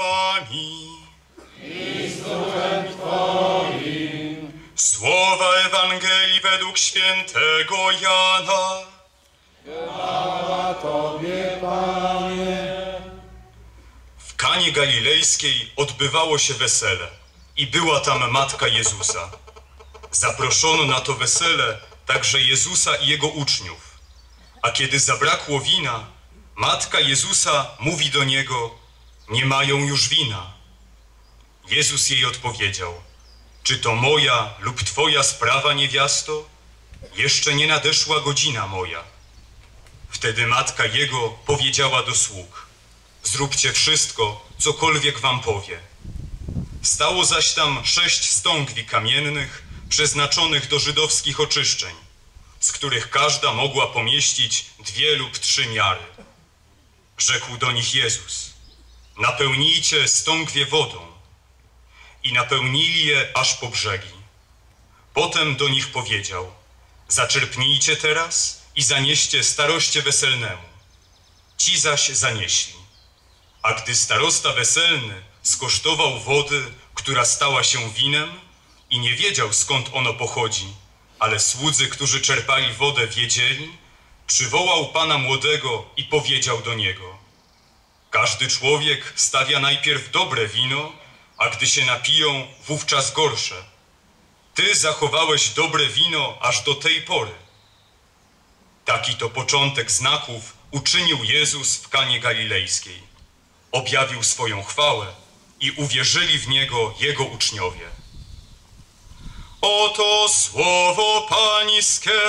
wami. Słowa Ewangelii według świętego Jana. W Kanie Galilejskiej odbywało się wesele i była tam matka Jezusa. Zaproszono na to wesele także Jezusa i jego uczniów. A kiedy zabrakło wina, matka Jezusa mówi do niego: Nie mają już wina. Jezus jej odpowiedział: Czy to moja lub twoja sprawa, niewiasto? Jeszcze nie nadeszła godzina moja. Wtedy matka jego powiedziała do sług: Zróbcie wszystko, cokolwiek wam powie. Stało zaś tam sześć stągwi kamiennych, przeznaczonych do żydowskich oczyszczeń, z których każda mogła pomieścić dwie lub trzy miary. Rzekł do nich Jezus: Napełnijcie stągwie wodą. I napełnili je aż po brzegi. Potem do nich powiedział: Zaczerpnijcie teraz i zanieście staroście weselnemu. Ci zaś zanieśli. A gdy starosta weselny skosztował wody, która stała się winem i nie wiedział skąd ono pochodzi, ale słudzy, którzy czerpali wodę, wiedzieli, przywołał pana młodego i powiedział do niego: Każdy człowiek stawia najpierw dobre wino, a gdy się napiją, wówczas gorsze. Ty zachowałeś dobre wino aż do tej pory. Taki to początek znaków uczynił Jezus w Kanie Galilejskiej. Objawił swoją chwałę i uwierzyli w Niego Jego uczniowie. Oto słowo Pańskie.